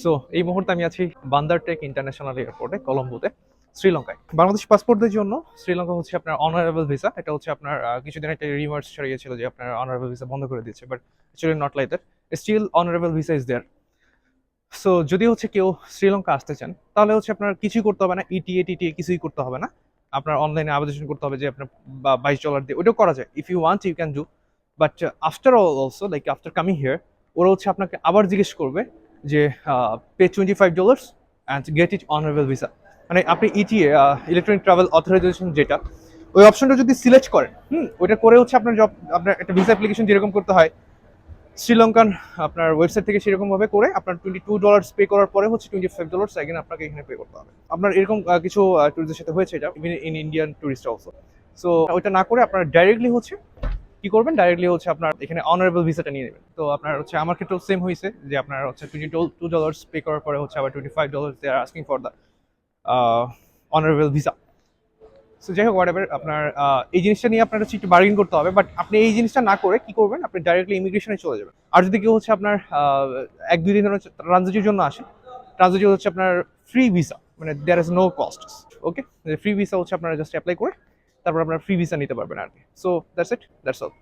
So এই মুহূর্তে আমি আছি বান্দারটেক ইন্টারন্যাশনাল এয়ারপোর্টে, কলম্বোতে, শ্রীলঙ্কায়। বাংলাদেশ পাসপোর্টদের জন্য শ্রীলঙ্কা হচ্ছে আপনার অনারেবল ভিসা এটা হচ্ছে আপনার কিছুদিন একটা রিমার্স ছড়িয়েছিল যে আপনার অনারেবল ভিসা বন্ধ করে দিয়েছে but actually not like that still on arrival visa is there so যদি হচ্ছে কেউ শ্রীলঙ্কা আসতে চান, তাহলে হচ্ছে আপনার কিছুই করতে হবে না E ইটিএ টিটিএ কিছুই করতে হবে না। আপনার অনলাইনে আবেদন করতে হবে যে আপনার বাইশ ডলার দিয়ে ওটাও করা যায়। If you want you can do but after all also like after coming here ওরা হচ্ছে আপনাকে আবার জিজ্ঞেস করবে যে pay twenty five dollars and get it on arrival visa মানে আপনি ইটিএ ইলেকট্রনিক ট্রাভেল অথরাইজেশন যেটা, ওই অপশনটা যদি সিলেক্ট করেন, হুম, ওইটা করে হচ্ছে আপনার জব আপনার একটা ভিসা অ্যাপ্লিকেশন যেরকম করতে হয়, শ্রীলঙ্কান আপনার ওয়েবসাইট থেকে সেরকমভাবে করে আপনার টোয়েন্টি টু ডলার্স পে করার পরে হচ্ছে টোয়েন্টি ফাইভ ডলার্স এগেন আপনাকে এখানে পে করতে হবে। আপনার এরকম কিছু ট্যুরিস্টের সাথে হয়েছে এটা even in Indian tourist also so ওইটা না করে আপনার ডাইরেক্টলি হচ্ছে কি করবেন? ডাইরেক্টলি হচ্ছে আপনার এখানে অনারেবল ভিসাটা নিয়ে নেবেন। তো আপনার হচ্ছে আমার ক্ষেত্রেও সেম হয়েছে যে আপনার হচ্ছে টোয়েন্টি টু ডলার্স পে করার পরে হচ্ছে আবার twenty five dollars they are asking for the on arrival visa so যাই হোক হোয়াট আপনার এই জিনিসটা নিয়ে আপনার হচ্ছে একটু বার্গেন করতে হবে বাট আপনি এই জিনিসটা না করে কি করবেন? আপনি ডাইরেক্টলি ইমিগ্রেশনে চলে যাবেন। আর যদি কেউ হচ্ছে আপনার এক, দুই দিনের ট্রানজিটের জন্য আসে ট্রানজিট হচ্ছে আপনার ফ্রি ভিসা মানে there is no cost okay free visa হচ্ছে আপনারা জাস্ট অ্যাপ্লাই করে তারপর আপনার ফ্রি ভিসা নিতে পারবেন আর কি so that's it that's all